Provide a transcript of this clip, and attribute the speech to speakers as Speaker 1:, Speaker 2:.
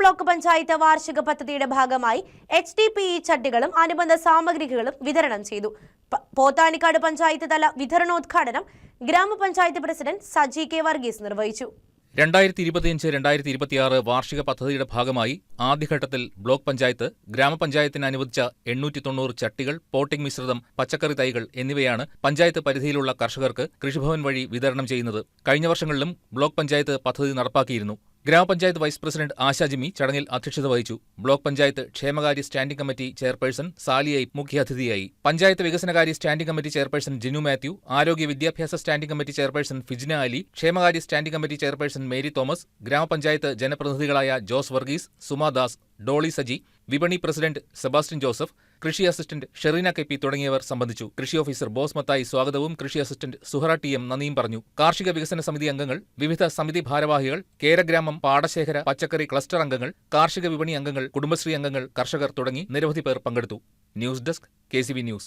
Speaker 1: Block panchayat വാർഷിക പദ്ധതിയുടെ ഭാഗമായി എച്ച് ഡി പി ഇ ചട്ടികളും അനുബന്ധ സാമഗ്രികളും വിതരണം ചെയ്തു. പോത്താനിക്കാട് പഞ്ചായത്ത് തല വിതരണോദ്ഘാടനം ഗ്രാമപഞ്ചായത്ത് പ്രസിഡന്റ് സജി കെ വർഗീസ് നിർവഹിച്ചു.
Speaker 2: രണ്ടായിരത്തി ഇരുപത്തിയഞ്ച് രണ്ടായിരത്തി ഇരുപത്തിയാറ് വാർഷിക പദ്ധതിയുടെ ഭാഗമായി ആദ്യഘട്ടത്തിൽ ബ്ലോക്ക് പഞ്ചായത്ത് ഗ്രാമപഞ്ചായത്തിന് അനുവദിച്ച എണ്ണൂറ്റി തൊണ്ണൂറ് ചട്ടികൾ പോട്ടിംഗ് മിശ്രിതം പച്ചക്കറി തൈകൾ എന്നിവയാണ് പഞ്ചായത്ത് പരിധിയിലുള്ള കർഷകർക്ക് കൃഷിഭവൻ വഴി വിതരണം ചെയ്യുന്നത്. കഴിഞ്ഞ വർഷങ്ങളിലും ബ്ലോക്ക് പഞ്ചായത്ത് പദ്ധതി നടപ്പാക്കിയിരുന്നു. ഗ്രാമപഞ്ചായത്ത് വൈസ് പ്രസിഡന്റ് ആശാ ജിമ്മി ചടങ്ങിൽ അധ്യക്ഷത വഹിച്ചു. ബ്ലോക്ക് പഞ്ചായത്ത് ക്ഷേമകാര്യ സ്റ്റാൻഡിംഗ് കമ്മിറ്റി ചെയർപേഴ്സൺ സാലിയായി മുഖ്യാതിഥിയായി. പഞ്ചായത്ത് വികസനകാര്യ standing committee chairperson Jinu Mathew ആരോഗ്യ വിദ്യാഭ്യാസ standing committee chairperson Fijna Ali ക്ഷേമകാര്യ standing committee chairperson Mary Thomas ഗ്രാമപഞ്ചായത്ത് ജനപ്രതിനിധികളായ ജോസ് വർഗീസ് സുമാദാസ് ഡോളി സജി വിപണി പ്രസിഡന്റ് സെബാസ്റ്റ്യൻ ജോസഫ് കൃഷി അസിസ്റ്റന്റ് ഷെറീന കെ പി തുടങ്ങിയവർ സംബന്ധിച്ചു. കൃഷി ഓഫീസർ ബോസ് മത്തായി സ്വാഗതവും കൃഷി അസിസ്റ്റന്റ് സുഹറ ടി എം നന്ദിയും പറഞ്ഞു. കാർഷിക വികസന സമിതി അംഗങ്ങൾ വിവിധ സമിതി ഭാരവാഹികൾ കേരഗ്രാമം പാടശേഖര പച്ചക്കറി ക്ലസ്റ്റർ അംഗങ്ങൾ കാർഷിക വിപണി അംഗങ്ങൾ കുടുംബശ്രീ അംഗങ്ങൾ കർഷകർ തുടങ്ങി നിരവധി പേർ പങ്കെടുത്തു. News desk K news.